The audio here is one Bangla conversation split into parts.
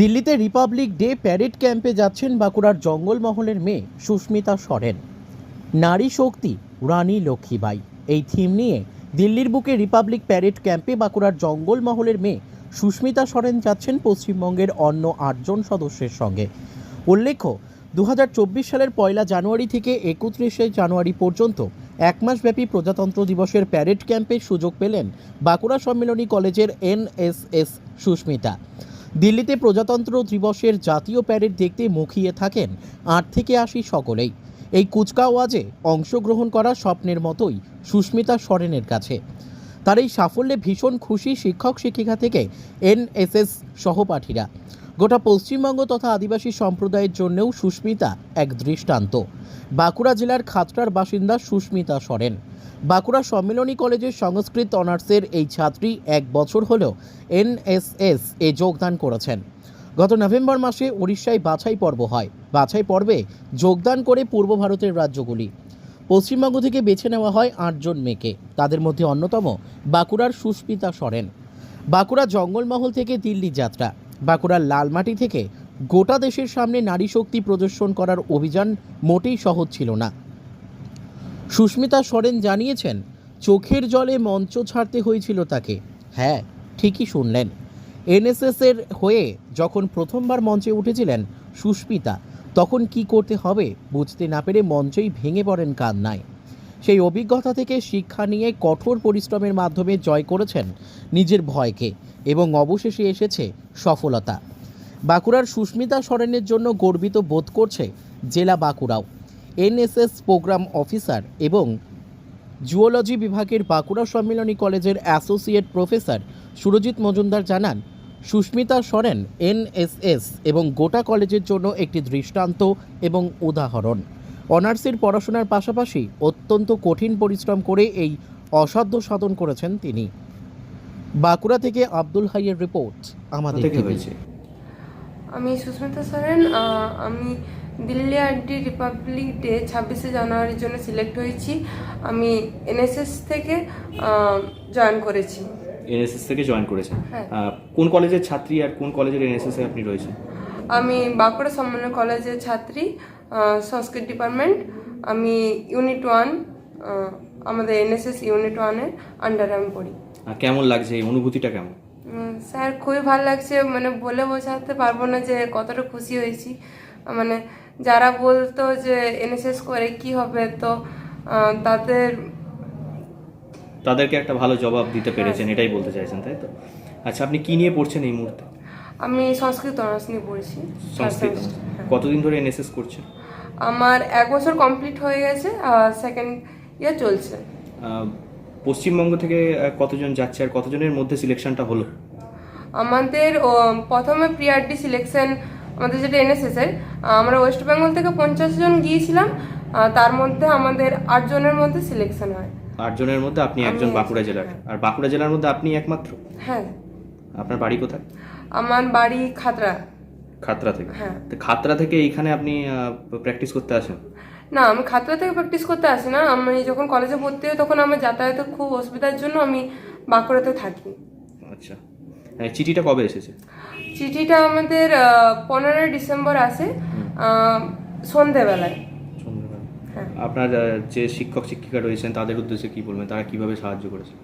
দিল্লিতে রিপাবলিক ডে প্যারেড ক্যাম্পে যাচ্ছেন বাঁকুড়ার জঙ্গলমহলের মেয়ে সুস্মিতা সরেন। নারী শক্তি, রানী লক্ষ্মীবাই। এই থিম নিয়ে দিল্লির বুকে রিপাবলিক প্যারেড ক্যাম্পে বাঁকুড়ার জঙ্গলমহলের মেয়ে সুস্মিতা সরেন যাচ্ছেন পশ্চিমবঙ্গের অন্য আটজন সদস্যের সঙ্গে। উল্লেখ্য দু হাজার চব্বিশ সালের পয়লা জানুয়ারি থেকে একত্রিশে জানুয়ারি পর্যন্ত এক মাসব্যাপী প্রজাতন্ত্র দিবসের প্যারেড ক্যাম্পের সুযোগ পেলেন বাঁকুড়া সম্মেলনী কলেজের এনএসএস সুস্মিতা। দিল্লিতে প্রজাতন্ত্র দিবসের জাতীয় প্যারেড দেখতে মুখিয়ে থাকেন আট থেকে আশি সকলেই। এই কুচকাওয়াজে অংশগ্রহণ করা স্বপ্নের মতোই সুস্মিতা সরেনের কাছে। তার এই সাফল্যে ভীষণ খুশি শিক্ষক শিক্ষিকা থেকে এনএসএস সহপাঠীরা। গোটা পশ্চিমবঙ্গ তথা আদিবাসী সম্প্রদায়ের জন্যও সুস্মিতা এক দৃষ্টান্ত। বাঁকুড়া জেলার খাতড়ার বাসিন্দা সুস্মিতা সরেন। বাঁকুড়া সম্মেলনী কলেজের সংস্কৃত অনার্সের এই ছাত্রী এক বছর হলেও এনএসএস এ যোগদান করেছেন। গত নভেম্বর মাসে উড়িষ্যায় বাছাই পর্ব হয়। বাছাই পর্বে যোগদান করে পূর্ব ভারতের রাজ্যগুলি। পশ্চিমবঙ্গ থেকে বেছে নেওয়া হয় আটজন মেয়েকে। তাদের মধ্যে অন্যতম বাঁকুড়ার সুস্মিতা সরেন। বাঁকুড়া জঙ্গলমহল থেকে দিল্লি যাত্রা। বাঁকুড়ার লালমাটি থেকে গোটা দেশের সামনে নারী শক্তি প্রদর্শন করার অভিযান মোটেই সহজ ছিল না। সুস্মিতা সরেন জানিয়েছেন, চোখের জলে মঞ্চ ছাড়তে হয়েছিল তাকে। হ্যাঁ ঠিকই শুনলেন। এনএসএস এর হয়ে যখন প্রথমবার মঞ্চে উঠেছিলেন সুস্মিতা, তখন কি করতে হবে বুঝতে না পেরে মঞ্চেই ভেঙে পড়েন কান্নায়। সেই অভিজ্ঞতা থেকে শিক্ষা নিয়ে কঠোর পরিশ্রমের মাধ্যমে জয় করেছেন নিজের ভয়কে এবং অবশেষে এসেছে সফলতা। বাঁকুড়ার সুস্মিতা সরেনের জন্য গর্বিত বোধ করছে জেলা বাঁকুড়াও। এনএসএস প্রোগ্রাম অফিসার এবং জুওলজি বিভাগের বাঁকুড়া সম্মিলনী কলেজের অ্যাসোসিয়েট প্রফেসর সুরজিৎ মজুমদার জানান সুস্মিতা সরেন এনএসএস এবং গোটা কলেজের জন্য একটি দৃষ্টান্ত এবং উদাহরণ। অনার্সের পড়াশোনার পাশাপাশি অত্যন্ত কঠিন পরিশ্রম করে এই অসাধ্য সাধন করেছেন তিনি। বাঁকুড়া থেকে আব্দুল হাইয়ের রিপোর্ট আমাদের থেকে হয়েছে? আমি সুস্মিতা সরেন আমি দিল্লি আরডি রিপাবলিক ডে ছাব্বিশে জানুয়ারির জন্য সিলেক্ট হয়েছি। আমি এনএসএস থেকে জয়েন করেছি। এনএসএস থেকে জয়েন করেছেন। হ্যাঁ। কোন কলেজের ছাত্রী আর কোন কলেজের এনএসএস এ আপনি রয়েছেন? আমি বাঁকুড়া সম্মেলন কলেজের ছাত্রী সংস্কৃত ডিপার্টমেন্ট। আমি ইউনিট ওয়ান আমাদের এনএসএস ইউনিট ওয়ানের আন্ডারে আমি পড়ি। কেমন লাগছে? এই অনুভূতিটা কেমন? স্যার খুবই ভালো লাগছে। মানে বলে বোঝাতে পারব না যে কতটা খুশি হয়েছি। মানে যারা বলতো যে এনএসএস করে কি হবে তো তাদের তাদেরকে একটা ভালো জবাব দিতে পেরেছেন এটাই বলতে চাইছেন তাই তো? আচ্ছা আপনি কি নিয়ে পড়ছেন এই মুহূর্তে? আমি সংস্কৃত অনার্স নিয়ে পড়েছি সংস্কৃত হ্যাঁ। কতদিন ধরে এনএসএস করছেন? আমার এক বছর কমপ্লিট হয়ে গেছে সেকেন্ড ইয়ার চলছে। পশ্চিমবঙ্গ থেকে কতজন যাচ্ছে আর কতজনের মধ্যে সিলেকশনটা হলো? আমাদের প্রথমে প্রিয়ারডি সিলেকশন আমাদের যেটা এনএসএস এর আমরা ওয়েস্ট বেঙ্গল থেকে পঞ্চাশ জন গিয়েছিলাম তার মধ্যে আমাদের আট জনের মধ্যে সিলেকশন হয়। আটজনের মধ্যে আপনি একজন বাঁকুড়া জেলার। হ্যাঁ। আর বাঁকুড়া জেলার মধ্যে আপনি একমাত্র? হ্যাঁ। আপনার বাড়ি কোথায়? আমার বাড়ি খাতড়া। খাতরা থেকে? হ্যাঁ। তো খাতরা থেকে এইখানে আপনি প্র্যাকটিস করতে আসেন? না আমি খাতড়া থেকে প্র্যাকটিস করতে আসি না। আমি যখন কলেজে ভর্তি হই তখন আমার যাতায়াতের খুব অসুবিধার জন্য আমি বাঁকুড়াতে থাকি। আচ্ছা। চিঠিটা কবে এসেছে? চিঠিটা আমাদের পনেরোই ডিসেম্বর আসে সন্ধেবেলায়। হ্যাঁ। আপনার যে শিক্ষক শিক্ষিকা রয়েছেন তাদের উদ্দেশ্যে কি বলবেন? তারা কীভাবে সাহায্য করেছে?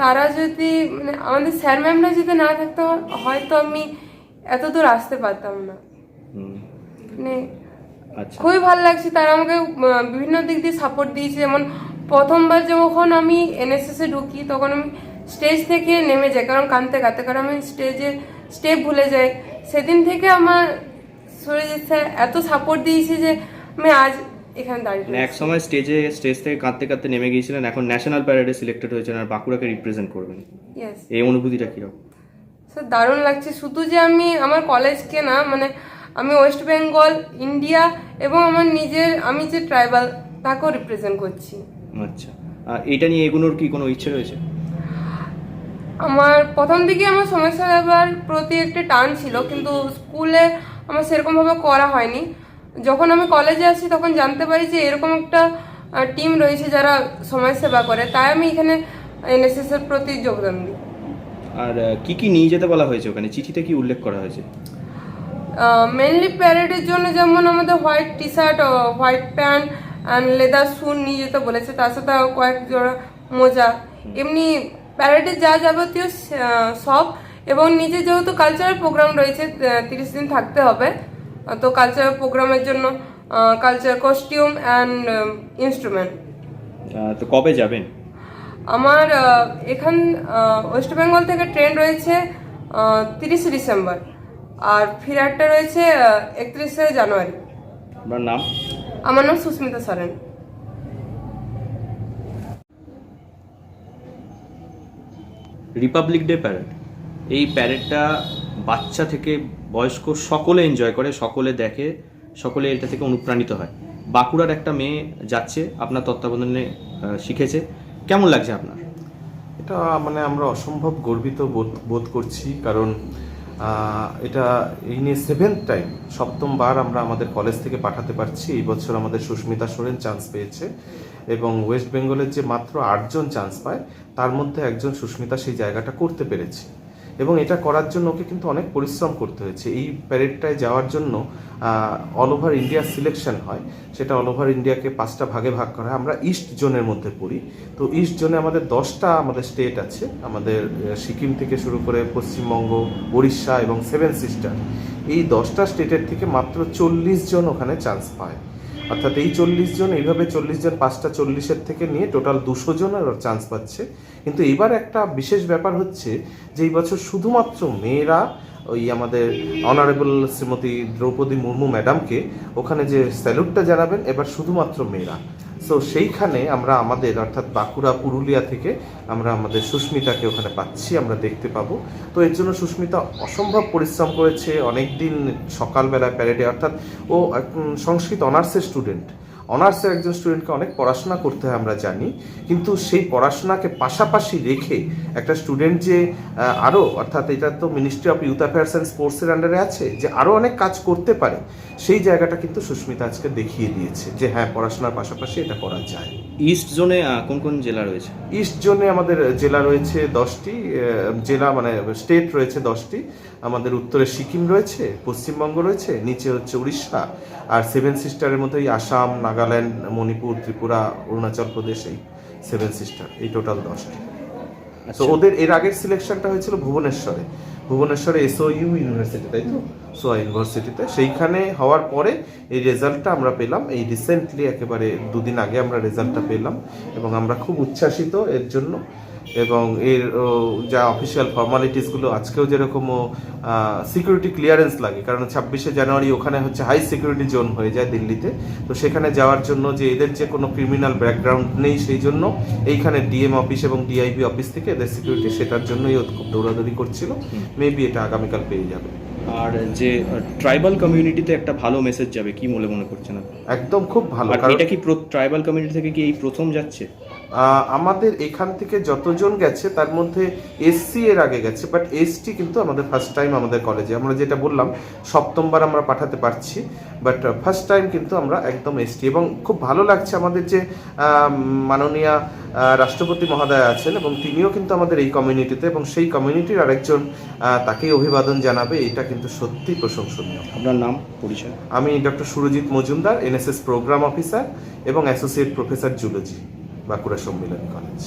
তারা যদি মানে আমাদের স্যার ম্যামরা যদি না থাকতো হয়তো আমি এত দূর আসতে পারতাম না। মানে আচ্ছা। খুবই ভালো লাগছে তারা আমাকে বিভিন্ন দিক দিয়ে সাপোর্ট দিয়েছে। যেমন প্রথমবার যখন আমি এনএসএস এ ঢুকি তখন আমি স্টেজ থেকে নেমে যায় কারণ কাঁদতে কাঁদতে কারণ আমি স্টেজে স্টেপ ভুলে যাই। সেদিন থেকে আমার শরীরে স্যার এত সাপোর্ট দিয়েছে যে আমি আজ এখানে দাঁড়িয়ে মানে এক সময় স্টেজে স্টেজ থেকে কাঁদতে কাঁদতে নেমে গিয়েছিলেন এখন ন্যাশনাল প্যারেডে সিলেক্টেড হয়েছেন আর বাঁকুড়াকে রিপ্রেজেন্ট করবেন. এই অনুভূতিটা কীরকম? স্যার দারুণ লাগছে। শুধু যে আমি আমার কলেজকে না মানে আমি ওয়েস্ট বেঙ্গল ইন্ডিয়া এবং আমার নিজের আমি যে ট্রাইবাল তাকেও রিপ্রেজেন্ট করছি। আচ্ছা। এটা নিয়ে এগুলোর কি কোনো ইচ্ছে রয়েছে? আমার প্রথম দিকে আমার সমস্যা ব্যাপার প্রতি একটা টান ছিল কিন্তু স্কুলে আমার সেরকমভাবে করা হয়নি। যখন আমি কলেজে আসি তখন জানতে পারি যে এরকম একটা টিম রয়েছে যারা সমাজ সেবা করে। তাই আমি এখানে এনএসএস এর প্রতি যোগদান দিই। আর কি কি নিয়ে যেতে বলা হয়েছে ওখানে? চিঠিতে কি উল্লেখ করা হয়েছে? মেনলি প্যারেডের জন্য যেমন আমাদের white T shirt white pant and leather shoe নিয়ে যেতে বলেছে তার সাথে কয়েক জোড়া মোজা। এমনি প্যারেডে যা যাবতীয় সব এবং নিজে যেহেতু কালচারাল প্রোগ্রাম রয়েছে তিরিশ দিন থাকতে হবে। তো কালচারাল প্রোগ্রামের জন্য কালচার কস্টিউম অ্যান্ড ইনস্ট্রুমেন্ট তো কবে যাবেন? আমার এখান ওয়েস্ট বেঙ্গল থেকে ট্রেন রয়েছে তিরিশে ডিসেম্বর। আর ফিরারটা রয়েছে একত্রিশে জানুয়ারি। আপনার নাম? আমার নাম Susmita Soren. Republic Day parade এই প্যারেডটা বাচ্চা থেকে বয়স্ক সকলে এনজয় করে, সকলে দেখে, সকলে এটা থেকে অনুপ্রাণিত হয়। বাঁকুড়ার একটা মেয়ে যাচ্ছে, আপনার তত্ত্বাবধানে শিখেছে। কেমন লাগছে আপনার? এটা মানে আমরা অসম্ভব গর্বিত বোধ বোধ করছি, কারণ এটা এই নিয়ে সেভেন্থ টাইম সপ্তমবার আমরা আমাদের কলেজ থেকে পাঠাতে পারছি। এই বছর আমাদের সুস্মিতা সোরেন চান্স পেয়েছে। এবং ওয়েস্ট বেঙ্গলের যে মাত্র আটজন চান্স পায়, তার মধ্যে একজন সুস্মিতা সেই জায়গাটা করতে পেরেছে। এবং এটা করার জন্য ওকে কিন্তু অনেক পরিশ্রম করতে হয়েছে। এই প্যারেডটায় যাওয়ার জন্য অল ওভার ইন্ডিয়া সিলেকশন হয়। সেটা অল ওভার ইন্ডিয়াকে পাঁচটা ভাগে ভাগ করা হয়। আমরা ইস্ট জোনের মধ্যে পড়ি। তো ইস্ট জোনে আমাদের দশটা আমাদের স্টেট আছে। আমাদের সিকিম থেকে শুরু করে পশ্চিমবঙ্গ উড়িষ্যা এবং সেভেন সিস্টার এই দশটা স্টেটের থেকে মাত্র চল্লিশ জন ওখানে চান্স পায়। অর্থাৎ এই চল্লিশ জন, এইভাবে চল্লিশ জন, পাঁচটা চল্লিশের থেকে নিয়ে টোটাল দুশো জনের চান্স পাচ্ছে। কিন্তু এবার একটা বিশেষ ব্যাপার হচ্ছে যে এই বছর শুধুমাত্র মেয়েরা ওই আমাদের অনারেবল শ্রীমতী দ্রৌপদী মুর্মু ম্যাডামকে ওখানে যে স্যালুটটা জানাবেন, এবার শুধুমাত্র মেয়েরা। সো সেইখানে আমরা আমাদের, অর্থাৎ বাঁকুড়া, পুরুলিয়া থেকে আমরা আমাদের সুস্মিতাকে ওখানে পাচ্ছি, আমরা দেখতে পাবো। তো এর জন্য সুস্মিতা অসম্ভব পরিশ্রম করেছে অনেক দিন সকালবেলায় প্যারেডে, অর্থাৎ ও সংস্কৃত অনার্সের স্টুডেন্ট। অনার্সের একজন স্টুডেন্টকে অনেক পড়াশোনা করতে হয় আমরা জানি কিন্তু সেই পড়াশোনাকে পাশাপাশি রেখে একটা স্টুডেন্ট যে আরও অর্থাৎ এটা তো Ministry of Youth Affairs and স্পোর্টসের আন্ডারে আছে যে আরও অনেক কাজ করতে পারে সেই জায়গাটা কিন্তু সুস্মিতা আজকে দেখিয়ে দিয়েছে যে হ্যাঁ পড়াশোনার পাশাপাশি এটা করা যায়। ইস্ট জোনে কোন কোন জেলা রয়েছে? ইস্ট জোনে আমাদের জেলা রয়েছে দশটি জেলা মানে স্টেট রয়েছে দশটি। আমাদের উত্তরে সিকিম রয়েছে পশ্চিমবঙ্গ রয়েছে নিচে হচ্ছে উড়িষ্যা আর সেভেন সিস্টারের মধ্যে এই আসাম নাগাল্যান্ড মণিপুর ত্রিপুরা অরুণাচল প্রদেশ এই সেভেন সিস্টার এই টোটাল দশটি। তো ওদের এর আগের সিলেকশনটা হয়েছিল ভুবনেশ্বরে। ভুবনেশ্বরে এসও ইউ ইউনিভার্সিটি তাই তো? সোয়া ইউনিভার্সিটিতে সেইখানে হওয়ার পরে এই রেজাল্টটা আমরা পেলাম। এই রিসেন্টলি একেবারে দুদিন আগে আমরা রেজাল্টটা পেলাম এবং আমরা খুব উচ্ছ্বাসিত এর জন্য। এবং এর যা অফিসিয়াল ফর্মালিটিসগুলো আজকেও যেরকম সিকিউরিটি ক্লিয়ারেন্স লাগে। কারণ ছাব্বিশে জানুয়ারি ওখানে হচ্ছে হাই সিকিউরিটি জোন হয়ে যায় দিল্লিতে। তো সেখানে যাওয়ার জন্য যে এদের যে কোনো ক্রিমিনাল ব্যাকগ্রাউন্ড নেই সেই জন্য এইখানে ডিএম অফিস এবং ডিআইবি অফিস থেকে এদের সিকিউরিটি সেটার জন্যই ও খুব দৌড়াদৌড়ি করছিল। মেবি এটা আগামীকাল পেয়ে যাবে। আর যে ট্রাইবাল কমিউনিটিতে একটা ভালো মেসেজ যাবে কি বলে মনে করছেন? একদম খুব ভালো কারণ এটা কি ট্রাইবাল কমিউনিটি থেকে কি এই প্রথম যাচ্ছে? আমাদের এখান থেকে যতজন গেছে তার মধ্যে এসসি এর আগে গেছে বাট এসটি কিন্তু আমাদের ফার্স্ট টাইম আমাদের কলেজে আমরা যেটা বললাম সপ্তমবার আমরা পাঠাতে পারছি বাট ফার্স্ট টাইম কিন্তু আমরা একদম এসটি এবং খুব ভালো লাগছে আমাদের যে মাননীয় রাষ্ট্রপতি মহোদয় আছেন এবং তিনিও কিন্তু আমাদের এই কমিউনিটিতে এবং সেই কমিউনিটির আরেকজন তাকেই অভিবাদন জানাবে এটা কিন্তু সত্যি প্রশংসনীয়। আপনার নাম পরিচয়? আমি doctor Surajit Majumdar NSS programme officer এবং associate professor zoology Bankura Sammilani college